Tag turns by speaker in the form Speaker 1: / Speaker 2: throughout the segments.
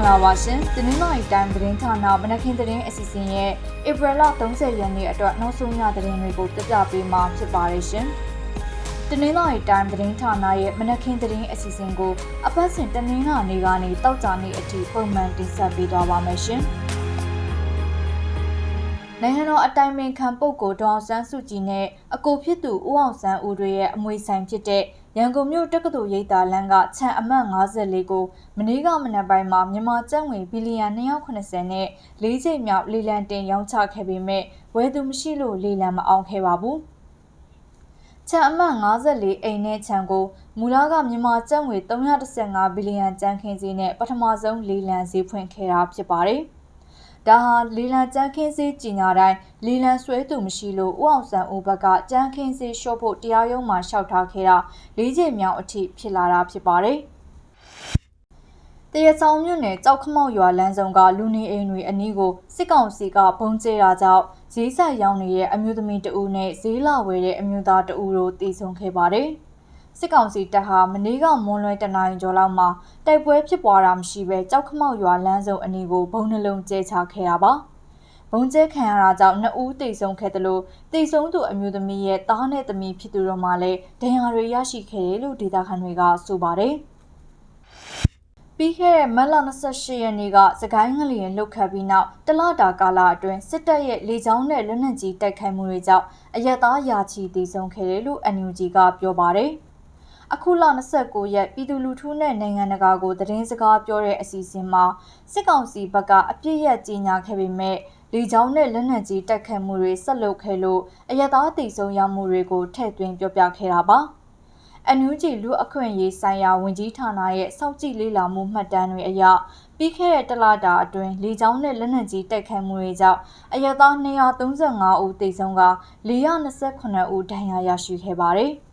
Speaker 1: ္ဂလာပါရှင်။တင်းနှိုင်းတိုင်းသတင်းဌာနမနက်ခင်းသတင်းအစီအစဉ်ရဲ့ဧပြီလ30ရက်နေ့အတွက်နောက်ဆုံးရသတင်းတွေကိုပြပြပေးမှာဖြစ်ပါတယ်ရှင်။တင်းနှိုင်းတိုင်းသတင်းဌာနရဲ့မနက်ခင်းသတင်းအစီအစဉ်ကိုအပတ်စဉ်တင်းနှင်းလာနေကနေတောက်ကြနေ့အထိပုံမှန်တင်ဆက်ပေးသွားပါမယ်ရှင်။နိုင်ငံတော်အတိုင်ပင်ခံပုဂ္ဂိုလ်ဒေါအောင်ဆန်းစုကြည်နဲ့အကိုဖြစ်သူဦးအောင်ဆန်းဦးတို့ရဲ့အမွေဆိုင်ဖြစ်တဲ့ ရန်ကုန်မြို့တက္ကသိုလ်ရိပ်သာလမ်းကခြံအမှတ်54ကိုမနေ့ကမနက်ပိုင်းမှာမြန်မာကျပ်ငွေဘီလီယံ290နဲ့၄ချိန်မြောက်လေလံတင်ရောင်းချခဲ့ပေမဲ့ဝယ်သူမရှိလို့လေလံမအောင်ခဲ့ပါဘူး။ခြံအမှတ်54အိမ်နဲ့ခြံကိုမူလကမြန်မာကျပ်ငွေ315ဘီလီယံကျန်းခင်းစည်းနဲ့ပထမဆုံးလေလံဈေးဖွင့်ခဲ့တာဖြစ်ပါတယ်။ ဒါဟာလီလန်ကျန်းခင်းစေးကြီးညာတိုင်းလီလန်ဆွဲသူမရှိလို့ဥအောင်ဆန်ဦးဘက်ကကျန်းခင်းစေးရှော့ဖို့တရားရုံးမှာလျှောက်ထားခဲ့တာလေးချိန်မြောက်အထိဖြစ်လာတာဖြစ်ပါတယ်။တရဆောင်မြို့နယ်ကြောက်ခမောက်ရွာလမ်းဆောင်ကလူနေအိမ်တွေအနီးကိုစစ်ကောင်စီကဘုံကျဲတာကြောင့်ဈေးဆက်ရောင်းနေတဲ့အမျိုးသမီးတဦးနဲ့ဈေးလာဝယ်တဲ့အမျိုးသားတဦးတို့တည်ဆုံခဲ့ပါတယ်။ စစ်ကောင်စီတပ်ဟာမနေ့ကမွန်လွဲတနိုင်ကျော်လောက်မှာတိုက်ပွဲဖြစ်ပွားတာမရှိဘဲကြောက်ခမောက်ရွာလမ်းစုံအနီးကိုဘုံနှလုံးကျဲချခဲ့တာပါဘုံကျဲခံရတာကြောင့်နှစ်ဦးတိတ်ဆုံးခဲ့တယ်လို့တိတ်ဆုံးသူအမျိုးသမီးရဲ့တားနဲ့သမီးဖြစ်သူတို့မှလည်းဒဏ်ရာတွေရရှိခဲ့တယ်လို့ဒေသခံတွေကဆိုပါတယ်ပြီးခဲ့တဲ့မတ်လ28ရက်နေ့ကစကိုင်းငလျင်လှုပ်ခတ်ပြီးနောက်တလတာကာလအတွင်းစစ်တပ်ရဲ့လေကြောင်းနဲ့လက်နက်ကြီးတိုက်ခိုက်မှုတွေကြောင့်အရက်သားယာချီတည်ဆုံခဲ့တယ်လို့ NUG ကပြောပါတယ်။ အခုလ29ရက်ပြည်သူလူထုနဲ့နိုင်ငံတကာကိုသတင်းစကားပြောတဲ့အစီအစဉ်မှာစစ်ကောင်စီဘက်ကအပြစ်ရကြီးညာခဲ့ပေမဲ့လေကြောင်းနဲ့လက်နက်ကြီးတိုက်ခတ်မှုတွေဆက်လုပ်ခဲ့လို့အရသာတည်ဆုံရမှုတွေကိုထည့်သွင်းပြောပြခဲ့တာပါအန်ယူဂျီလူအခွင့်အရေးဆိုင်ရာဝန်ကြီးဌာနရဲ့စောင့်ကြည့်လေ့လာမှုမှတ်တမ်းတွေအရပြီးခဲ့တဲ့တလတာအတွင်းလေကြောင်းနဲ့လက်နက်ကြီးတိုက်ခိုက်မှုတွေကြောင့်အရသာ235ဦးသေဆုံးက429ဦးဒဏ်ရာရရှိခဲ့ပါတယ်။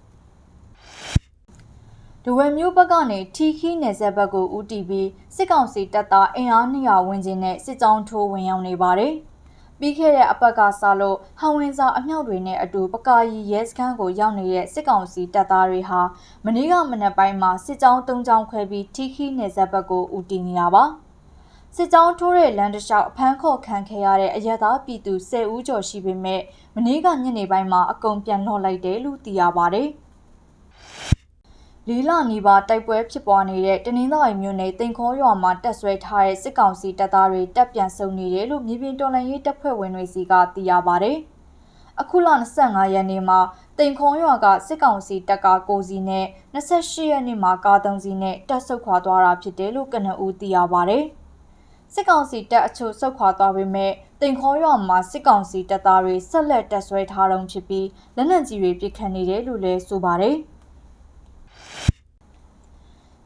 Speaker 1: ဒဝဲမျိုးဘက်ကနေထီခီနယ်ဆက်ဘက်ကိုဦးတည်ပြီးစစ်ကောင်စီတပ်သားအင်အား200ဝန်းကျင်နဲ့စစ်ကြောင်းထိုးဝင်ရောက်နေပါတယ်။ပြီးခဲ့တဲ့အပတ်ကစလို့ဟောင်ဝင်စာအမြောက်တွေနဲ့အတူပကာယီရဲစခန်းကိုရောက်နေတဲ့စစ်ကောင်စီတပ်သားတွေဟာမနေ့ကမနက်ပိုင်းမှာစစ်ကြောင်း၃ကြောင်းခွဲပြီးထီခီနယ်ဆက်ဘက်ကိုဦးတည်နေတာပါ။စစ်ကြောင်းထိုးတဲ့လမ်းတစ်လျှောက်အဖမ်းခေါ်ခံခဲ့ရတဲ့အရသာပြည်သူ10ဦးကျော်ရှိပေမဲ့မနေ့ကညနေပိုင်းမှာအကုန်ပြန်လွှတ်လိုက်တယ်လို့သိရပါဗျ။ ၄လနီးပါးတိုက်ပွဲဖြစ်ပွားနေတဲ့တနင်္သာရီမြို့နယ်တင်ခေါ်ရွာမှာတက်ဆွဲထားတဲ့စစ်ကောင်စီတပ်သားတွေတပ်ပြန်ဆုံနေတယ်လို့မြေပြင်တော်လှန်ရေးတပ်ဖွဲ့ဝင်တွေစီကသိရပါဗျ။အခုလ25ရက်နေ့မှာတင်ခေါ်ရွာကစစ်ကောင်စီတပ်ကကိုစီနဲ့28ရက်နေ့မှာကားသုံးစီနဲ့တပ်ဆုတ်ခွာသွားတာဖြစ်တယ်လို့ကနဦးသိရပါဗျ။စစ်ကောင်စီတပ်အချို့ဆုတ်ခွာသွားပေမဲ့တင်ခေါ်ရွာမှာစစ်ကောင်စီတပ်သားတွေဆက်လက်တပ်ဆွဲထားတုံဖြစ်ပြီးလက်နက်ကြီးတွေပစ်ခတ်နေတယ်လို့လည်းဆိုပါတယ်။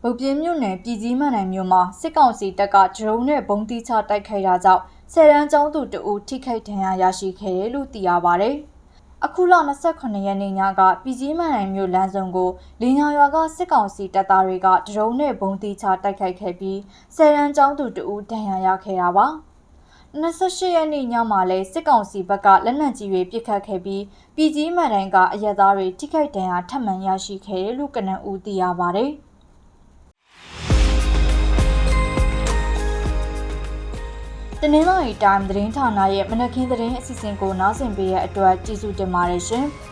Speaker 1: ဗုတ်ပြင်းမြို့နယ်ပြည်ကြီးမှန်နိုင်မြို့မှာစစ်ကောင်စီတပ်ကဒရုန်းနဲ့ဘုံတိချတိုက်ခိုက်တာကြောင့်ဆယ်ရန်ကျောင်းသူတအူထိခိုက်ဒဏ်ရာရရှိခဲ့တယ်လို့သိရပါဗျ။အခုလ28ရက်နေ့ညကပြည်ကြီးမှန်နိုင်မြို့လမ်းစုံကိုလင်းညာရွာကစစ်ကောင်စီတပ်သားတွေကဒရုန်းနဲ့ဘုံတိချတိုက်ခိုက်ခဲ့ပြီးဆယ်ရန်ကျောင်းသူတအူဒဏ်ရာရခဲ့တာပါ။28ရက်နေ့ညမှာလဲစစ်ကောင်စီဘက်ကလက်နက်ကြီးတွေပစ်ခတ်ခဲ့ပြီးပြည်ကြီးမှန်တိုင်းကအရက်သားတွေထိခိုက်ဒဏ်ရာထပ်မံရရှိခဲ့တယ်လို့ကနဦးသိရပါဗျ။ တနင်္လာရီတိုင်းသတင်းဌာနရဲ့မနက်ခင်းသတင်းအစီအစဉ်ကိုနားဆင်ပေးတဲ့အတွက်ကျေးဇူးတင်ပါတယ်ရှင်။